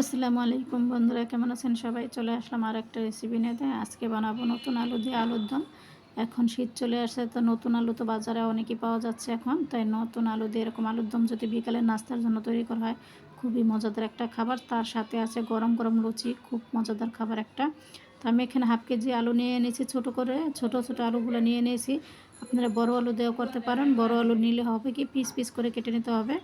আসসালামু আলাইকুম বন্ধুরা, কেমন আছেন সবাই? চলে আসলাম আর একটা রেসিপি নিয়ে আজকে বানাবো নতুন আলু দিয়ে আলুর দম। এখন শীত চলে আসে তো নতুন আলু তো বাজারে অনেকই পাওয়া যাচ্ছে এখন। তাই নতুন আলু দিয়ে এরকম আলুর দম যদি বিকালে নাস্তার জন্য তৈরি করা হয়, খুবই মজাদার একটা খাবার। তার সাথে আছে গরম গরম লুচি, খুব মজাদার খাবার একটা। তো আমি এখানে হাফ কেজি আলু নিয়ে এনেছি ছোট করে। ছোট ছোট আলুগুলো নিয়ে নিয়েছি আপনারা বড় আলু দেওয়া করতে পারেন। বড় আলু নিলে হবে কি পিস পিস করে কেটে নিতে হবে।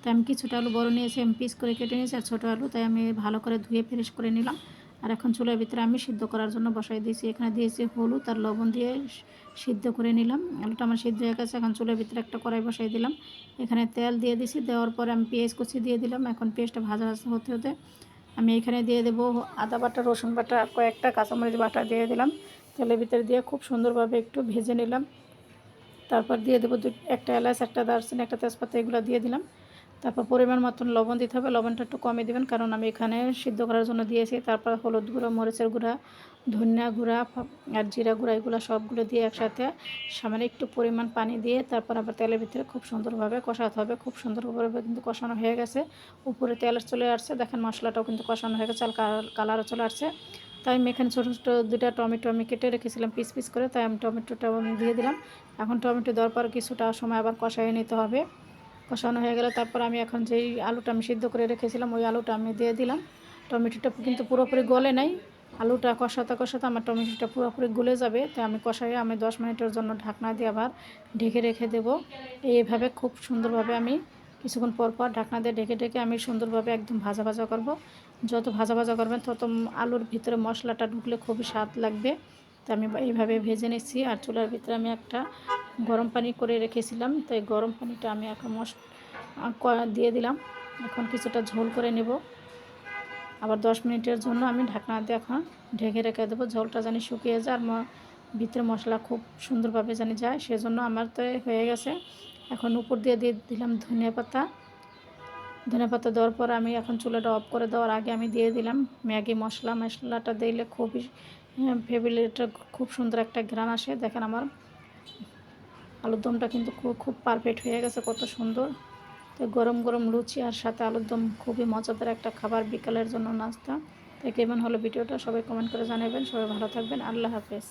তাই আমি কিছুটা আলু বড় নিয়েছি, আমি পিস করে কেটে নিয়েছি আর ছোটো আলু। তাই আমি ভালো করে ধুয়ে ফ্রেশ করে নিলাম। আর এখন চুলার ভিতরে আমি সিদ্ধ করার জন্য বসাই দিয়েছি। এখানে দিয়েছি হলুদ আর লবণ দিয়ে সিদ্ধ করে নিলাম। আলুটা আমার সিদ্ধ হয়ে গেছে। এখন চুলার ভিতরে একটা কড়াই বসাই দিলাম। এখানে তেল দিয়ে দিছি দেওয়ার পরে আমি পেঁয়াজ কুচি দিয়ে দিলাম। এখন পেঁয়াজটা ভাজা ভাজা হতে হতে আমি এখানে দিয়ে দেবো আদা বাটা, রসুন বাটা, কয়েকটা কাঁচামরিচ বাটা দিয়ে দিলাম। তেলের ভিতরে দিয়ে খুব সুন্দরভাবে একটু ভেজে নিলাম। তারপর দিয়ে দেবো একটা এলাচ, একটা দারচিনি, একটা তেজপাতা, এগুলো দিয়ে দিলাম। তারপর পরিমাণ মতন লবণ দিতে হবে, লবণটা একটু কমে দেবেন, কারণ আমি এখানে সিদ্ধ করার জন্য দিয়েছি। তারপর হলুদ গুঁড়ো, মরিচের গুঁড়া, ধনিয়া গুঁড়া আর জিরা গুঁড়া, এগুলো সবগুলো দিয়ে একসাথে সামান্য একটু পরিমাণ পানি দিয়ে তারপর আবার তেলের ভিতরে খুব সুন্দরভাবে কষাতে হবে। খুব সুন্দরভাবে কিন্তু কষানো হয়ে গেছে। উপরে তেল চলে আসছে। দেখেন মশলাটাও কিন্তু কষানো হয়ে গেছে, আর কালারও চলে আসছে। তাই আমি এখানে ছোটো ছোটো দুটা টমেটো আমি কেটে রেখেছিলাম পিস পিস করে, তাই আমি টমেটোটা দিয়ে দিলাম। এখন টমেটো দেওয়ার পর কিছুটা সময় আবার কষাই নিতে হবে। কষানো হয়ে গেলে তারপর আমি এখন যেই আলুটা আমি সিদ্ধ করে রেখেছিলাম, ওই আলুটা আমি দিয়ে দিলাম। টমেটোটা কিন্তু পুরোপুরি গলে নাই। আলুটা কষাতে কষাতে আমার টমেটোটা পুরোপুরি গলে যাবে। তাই আমি কষাই আমি দশ মিনিটের জন্য ঢাকনা দিয়ে আবার ঢেকে রেখে দেব। এইভাবে খুব সুন্দরভাবে আমি কিছুক্ষণ পর পর ঢাকনা দিয়ে ঢেকে ঢেকে আমি সুন্দরভাবে একদম ভাজা ভাজা করব। যত ভাজা ভাজা করবেন তত আলুর ভিতরে মশলাটা ঢুকলে খুবই স্বাদ লাগবে। তো আমি এইভাবে ভেজে নিচ্ছি আর চুলার ভিতরে আমি একটা গরম পানি করে রেখেছিলাম। তাই গরম পানিটা আমি এখন মশ দিয়ে দিলাম। এখন কিছুটা ঝোল করে নেব। আবার দশ মিনিটের জন্য আমি ঢাকনা দিয়ে এখন ঢেকে রেখে দেবো। ঝোলটা জানি শুকিয়ে যায় আর ভিতরে মশলা খুব সুন্দরভাবে জানি যায়, সেজন্য আমার তো হয়ে গেছে। এখন উপর দিয়ে দিয়ে দিলাম ধনিয়া পাতা। ধনে পাতা দেওয়ার পর আমি এখন চুলাটা অফ করে দেওয়ার আগে আমি দিয়ে দিলাম ম্যাগি মশলা। মশলাটা দিলে খুবই ফেবিলিটা খুব সুন্দর একটা ঘ্রাণ আসে, দেখেন আমার। আলুর দমটা কিন্তু খুব খুব পারফেক্ট হয়ে গেছে, কত সুন্দর। তো গরম গরম লুচি আর সাথে আলুর দম খুবই মজাদার একটা খাবার বিকালের জন্য নাস্তা। তো কেমন হলো ভিডিওটা সবাই কমেন্ট করে জানাবেন। সবাই ভালো থাকবেন। আল্লাহ হাফেজ।